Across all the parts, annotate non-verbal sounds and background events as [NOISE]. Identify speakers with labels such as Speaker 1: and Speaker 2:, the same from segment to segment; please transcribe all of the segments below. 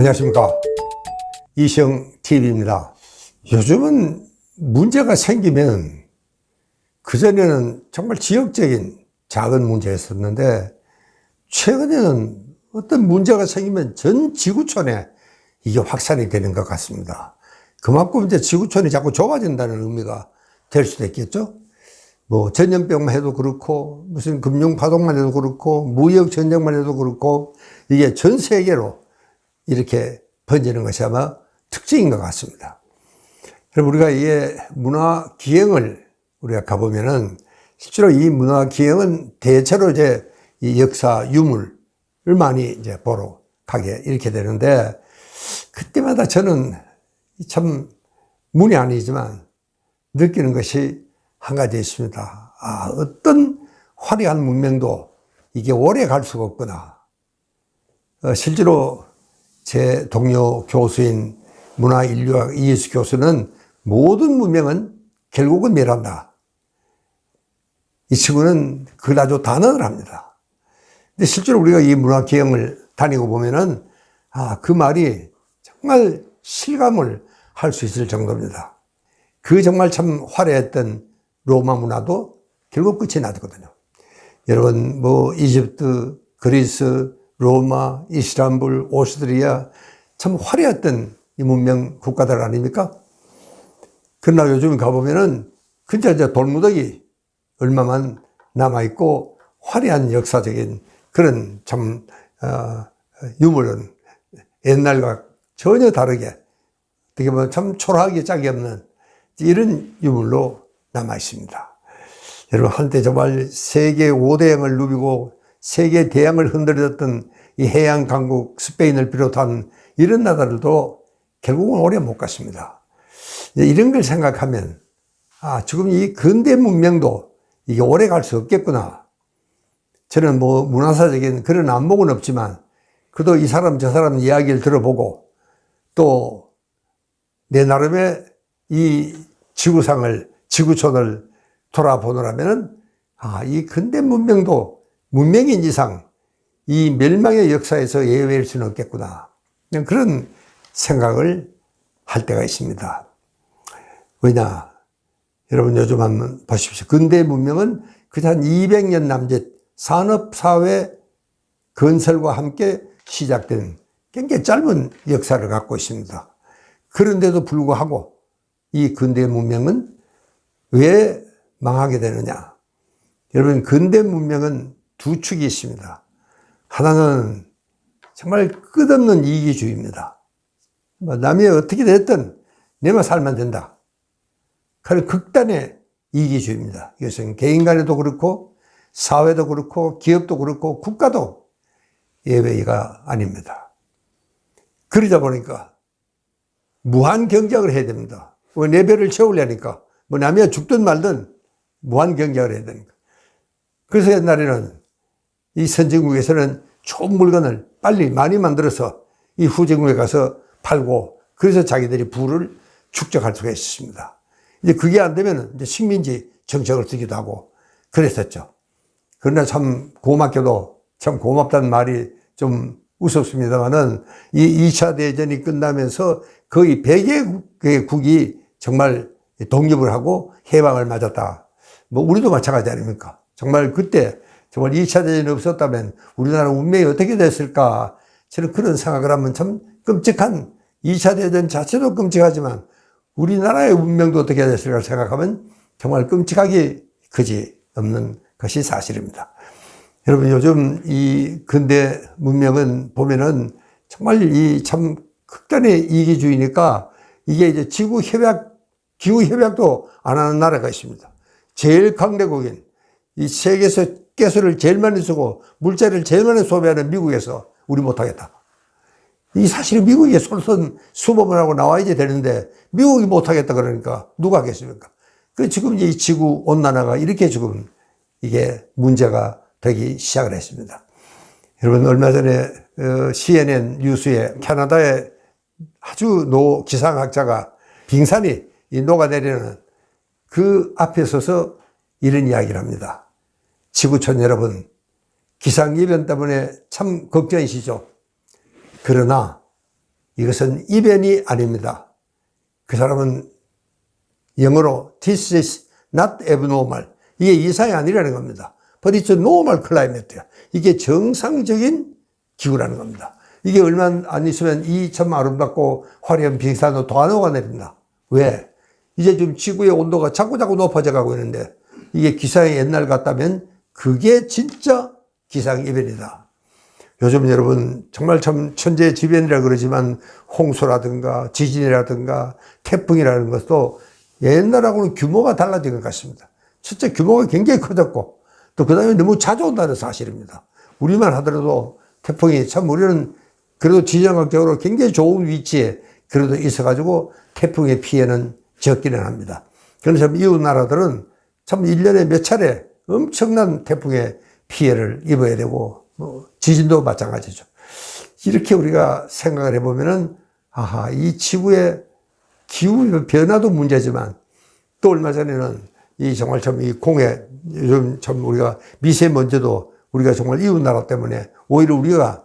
Speaker 1: 안녕하십니까. 이시영 TV입니다. 요즘은 문제가 생기면 그전에는 정말 지역적인 작은 문제였었는데 최근에는 어떤 문제가 생기면 전 지구촌에 이게 확산이 되는 것 같습니다. 그만큼 이제 지구촌이 자꾸 좁아진다는 의미가 될 수도 있겠죠. 뭐 전염병만 해도 그렇고 무슨 금융 파동만 해도 그렇고 무역 전쟁만 해도 그렇고 이게 전 세계로 이렇게 번지는 것이 아마 특징인 것 같습니다. 그럼 우리가 이게 문화 기행을 우리가 가보면은 실제로 이 문화 기행은 대체로 이제 이 역사 유물을 많이 이제 보러 가게 이렇게 되는데 그때마다 저는 참 문이 아니지만 느끼는 것이 한 가지 있습니다. 아, 어떤 화려한 문명도 이게 오래 갈 수가 없구나. 어, 실제로 제 동료 교수인 문화인류학 이예수 교수는 모든 문명은 결국은 멸한다. 이 친구는 그걸 아주 단언을 합니다. 근데 실제로 우리가 이 문화기행을 다니고 보면은 아, 그 말이 정말 실감을 할 수 있을 정도입니다. 그 정말 참 화려했던 로마 문화도 결국 끝이 나거든요. 여러분, 뭐, 이집트, 그리스, 로마, 이스탄불, 오스트리아, 참 화려했던 이 문명 국가들 아닙니까? 그러나 요즘 가보면은, 진짜 이제 돌무더기 얼마만 남아있고, 화려한 역사적인 그런 참, 어, 유물은 옛날과 전혀 다르게, 어떻게 보면 참 초라하게 짝이 없는 이런 유물로 남아 있습니다. 여러분, 한때 정말 세계 5대양을 누비고 세계 대양을 흔들었던 이 해양 강국 스페인을 비롯한 이런 나라들도 결국은 오래 못 갔습니다. 이런 걸 생각하면, 아, 지금 이 근대 문명도 이게 오래 갈 수 없겠구나. 저는 뭐 문화사적인 그런 안목은 없지만, 그래도 이 사람 저 사람 이야기를 들어보고, 또 내 나름의 이 지구상을, 지구촌을 돌아보느라면은, 아, 이 근대 문명도 문명인 이상 이 멸망의 역사에서 예외일 수는 없겠구나. 그런 생각을 할 때가 있습니다. 왜냐? 여러분 요즘 한번 보십시오. 근대 문명은 그저 한 200년 남짓 산업사회 건설과 함께 시작된 굉장히 짧은 역사를 갖고 있습니다. 그런데도 불구하고 이 근대 문명은 왜 망하게 되느냐? 여러분, 근대 문명은 두 축이 있습니다. 하나는 정말 끝없는 이기주의입니다. 뭐 남이 어떻게 됐든 내만 살면 된다. 그런 극단의 이기주의입니다. 이것은 개인 간에도 그렇고 사회도 그렇고 기업도 그렇고 국가도 예외가 아닙니다. 그러다 보니까 무한 경쟁을 해야 됩니다. 내 배를 채우려니까 뭐 남이 죽든 말든 무한 경쟁을 해야 되니까. 그래서 옛날에는 이 선진국에서는 좋은 물건을 빨리 많이 만들어서 이 후진국에 가서 팔고 그래서 자기들이 부를 축적할 수가 있었습니다. 이제 그게 안 되면 이제 식민지 정책을 쓰기도 하고 그랬었죠. 그러나 참 고맙게도 참 고맙다는 말이 좀 우습습니다만은 이 2차 대전이 끝나면서 거의 100개 국이 정말 독립을 하고 해방을 맞았다. 뭐 우리도 마찬가지 아닙니까? 정말 그때 정말 2차 대전이 없었다면 우리나라 운명이 어떻게 됐을까? 저는 그런 생각을 하면 참 끔찍한 2차 대전 자체도 끔찍하지만 우리나라의 운명도 어떻게 됐을까 생각하면 정말 끔찍하게 그지 없는 것이 사실입니다. 여러분 요즘 이 근대 문명은 보면은 정말 이 참 극단의 이기주의니까 이게 이제 지구 협약, 기후 협약도 안 하는 나라가 있습니다. 제일 강대국인 이 세계에서 가스를 제일 많이 쓰고 물자를 제일 많이 소비하는 미국에서 우리 못하겠다. 이 사실은 미국이 솔선 수범을 하고 나와야지 되는데 미국이 못하겠다 그러니까 누가 하겠습니까? 그 지금 이 지구 온난화가 이렇게 지금 이게 문제가 되기 시작을 했습니다. 여러분 얼마 전에 어, CNN 뉴스에 캐나다의 아주 노 기상학자가 빙산이 녹아내리는 그 앞에 서서 이런 이야기를 합니다. 지구촌 여러분, 기상이변 때문에 참 걱정이시죠? 그러나 이것은 이변이 아닙니다. 그 사람은 영어로 this is not abnormal. 이게 이상이 아니라는 겁니다. But it's normal climate. 이게 정상적인 기후라는 겁니다. 이게 얼마 안 있으면 이 참 아름답고 화려한 빙산도 도안호가 내린다. 왜? 이제 좀 지구의 온도가 자꾸 자꾸 높아져 가고 있는데 이게 기상의 옛날 같다면 그게 진짜 기상이변이다. 요즘 여러분 정말 참 천재지변이라 그러지만 홍수라든가 지진이라든가 태풍이라는 것도 옛날하고는 규모가 달라진 것 같습니다. 첫째 규모가 굉장히 커졌고 또 그 다음에 너무 자주 온다는 사실입니다. 우리만 하더라도 태풍이 참 우리는 그래도 지정학적으로 굉장히 좋은 위치에 그래도 있어가지고 태풍의 피해는 적기는 합니다. 참 이웃 나라들은 참 1년에 몇 차례 엄청난 태풍의 피해를 입어야 되고 뭐 지진도 마찬가지죠. 이렇게 우리가 생각을 해보면은 아하 이 지구의 기후 변화도 문제지만 또 얼마 전에는 이 정말 참 이 공해 요즘 참 우리가 미세먼지도 우리가 정말 이웃 나라 때문에 오히려 우리가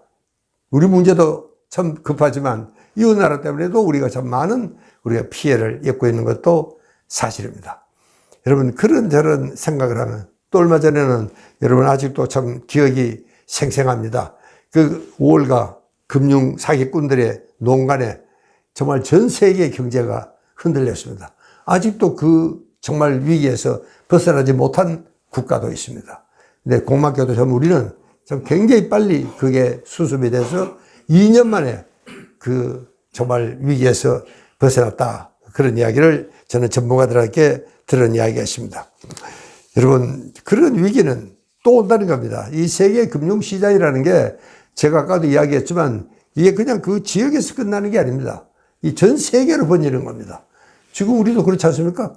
Speaker 1: 우리 문제도 참 급하지만 이웃 나라 때문에도 우리가 참 많은 우리가 피해를 입고 있는 것도 사실입니다. 여러분 그런 저런 생각을 하면 또 얼마 전에는 여러분 아직도 참 기억이 생생합니다. 그 5월가 금융 사기꾼들의 농간에 정말 전 세계 경제가 흔들렸습니다. 아직도 그 정말 위기에서 벗어나지 못한 국가도 있습니다. 근데 공학교도 좀 우리는 좀 굉장히 빨리 그게 수습이 돼서 2년 만에 그 정말 위기에서 벗어났다. 그런 이야기를 저는 전문가들에게 들은 이야기가 있습니다. 여러분, 그런 위기는 또 온다는 겁니다. 이 세계 금융시장이라는 게 제가 아까도 이야기했지만 이게 그냥 그 지역에서 끝나는 게 아닙니다. 이 전 세계로 번지는 겁니다. 지금 우리도 그렇지 않습니까?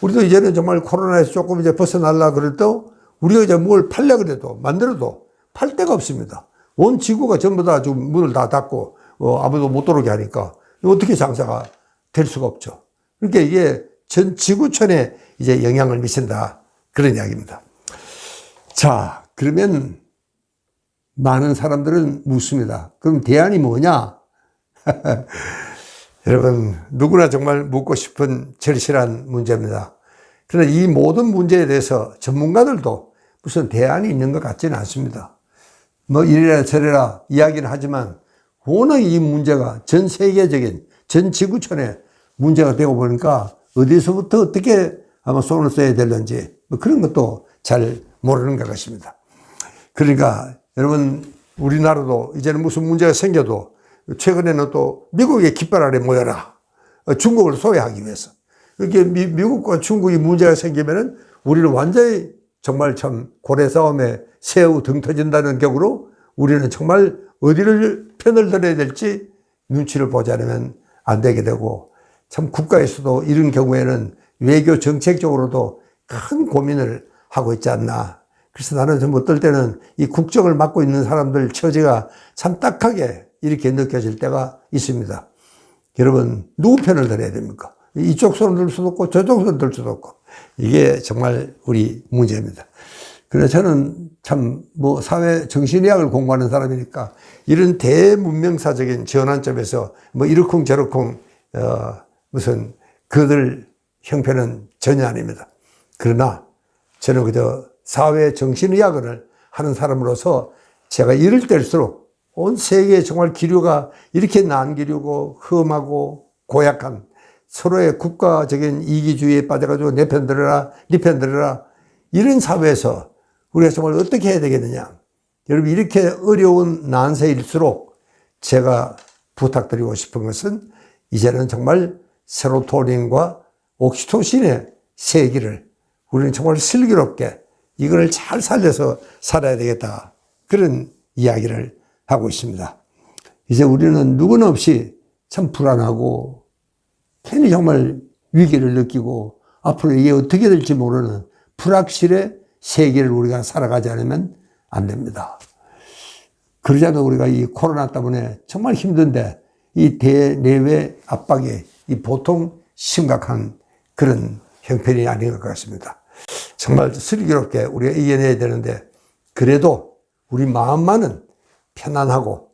Speaker 1: 우리도 이제는 정말 코로나에서 조금 이제 벗어날라 그럴 때 우리가 이제 뭘 팔려 그래도 만들어도 팔 데가 없습니다. 온 지구가 전부 다 지금 문을 다 닫고 어, 아무도 못 들어오게 하니까 어떻게 장사가 될 수가 없죠. 그러니까 이게 전 지구촌에 이제 영향을 미친다. 그런 이야기입니다. 자, 그러면 많은 사람들은 묻습니다. 그럼 대안이 뭐냐? [LAUGHS] 여러분, 누구나 정말 묻고 싶은 절실한 문제입니다. 그러나 이 모든 문제에 대해서 전문가들도 무슨 대안이 있는 것 같지는 않습니다. 뭐 이래라 저래라 이야기는 하지만 워낙 이 문제가 전 세계적인 전 지구촌에 문제가 되고 보니까 어디서부터 어떻게 아마 손을 써야 되는지 뭐 그런 것도 잘 모르는 것 같습니다. 그러니까 여러분 우리나라도 이제는 무슨 문제가 생겨도 최근에는 또 미국의 깃발 아래 모여라. 중국을 소외하기 위해서. 이렇게 미, 미국과 중국이 문제가 생기면은 우리는 완전히 정말 참 고래 싸움에 새우 등 터진다는 격으로 우리는 정말 어디를 편을 들어야 될지 눈치를 보지 않으면 안 되게 되고 참 국가에서도 이런 경우에는 외교 정책적으로도 큰 고민을 하고 있지 않나. 그래서 나는 좀 어떨 때는 이 국정을 맡고 있는 사람들 처지가 참 딱하게 이렇게 느껴질 때가 있습니다. 여러분, 누구 편을 들어야 됩니까? 이쪽 손을 들 수도 없고 저쪽 손을 들 수도 없고. 이게 정말 우리 문제입니다. 그래서 저는 참 뭐 사회 정신의학을 공부하는 사람이니까 이런 대문명사적인 전환점에서 뭐 이러쿵 저러쿵 어 무슨 그들 형편은 전혀 아닙니다. 그러나 저는 그저 사회 정신의학을 하는 사람으로서 제가 이럴 때일수록 온 세계에 정말 기류가 이렇게 난 기류고 험하고 고약한 서로의 국가적인 이기주의에 빠져가지고 내 편 들어라, 네 편 들어라. 이런 사회에서 우리가 정말 어떻게 해야 되겠느냐. 여러분, 이렇게 어려운 난세일수록 제가 부탁드리고 싶은 것은 이제는 정말 세로토닌과 옥시토신의 세기를 우리는 정말 슬기롭게 이걸 잘 살려서 살아야 되겠다. 그런 이야기를 하고 있습니다. 이제 우리는 누구나 없이 참 불안하고 괜히 정말 위기를 느끼고 앞으로 이게 어떻게 될지 모르는 불확실의 세계를 우리가 살아가지 않으면 안 됩니다. 그러자도 우리가 이 코로나 때문에 정말 힘든데 이 대내외 압박이 이 보통 심각한 그런 형편이 아닌 것 같습니다. 정말 슬기롭게 우리가 이겨내야 되는데 그래도 우리 마음만은 편안하고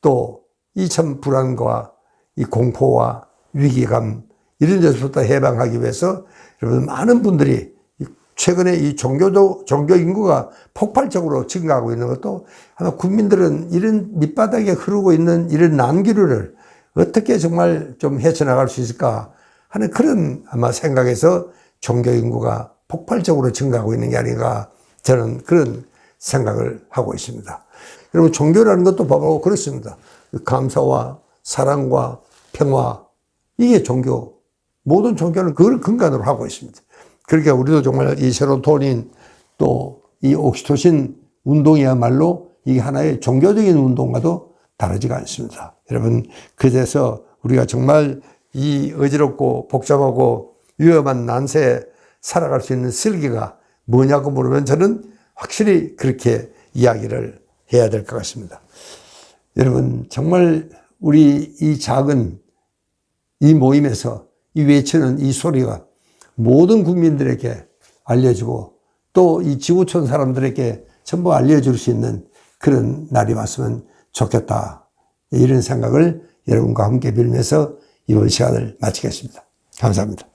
Speaker 1: 또 이 참 불안과 이 공포와 위기감 이런 데서부터 해방하기 위해서 여러분 많은 분들이 이 최근에 이 종교도 종교 인구가 폭발적으로 증가하고 있는 것도 아마 국민들은 이런 밑바닥에 흐르고 있는 이런 난기류를 어떻게 정말 좀 헤쳐나갈 수 있을까 하는 그런 아마 생각에서 종교 인구가 폭발적으로 증가하고 있는 게 아닌가 저는 그런 생각을 하고 있습니다. 여러분 종교라는 것도 바로 그렇습니다. 감사와 사랑과 평화 이게 종교 모든 종교는 그걸 근간으로 하고 있습니다. 그러니까 우리도 정말 이 세로토닌 또 이 옥시토신 운동이야말로 이게 하나의 종교적인 운동과도 다르지가 않습니다. 여러분 그래서 우리가 정말 이 어지럽고 복잡하고 위험한 난세에 살아갈 수 있는 슬기가 뭐냐고 물으면 저는 확실히 그렇게 이야기를 해야 될 것 같습니다. 여러분 정말 우리 이 작은 이 모임에서 이 외치는 이 소리가 모든 국민들에게 알려지고 또 이 지구촌 사람들에게 전부 알려줄 수 있는 그런 날이 왔으면 좋겠다. 이런 생각을 여러분과 함께 빌면서 이번 시간을 마치겠습니다. 감사합니다.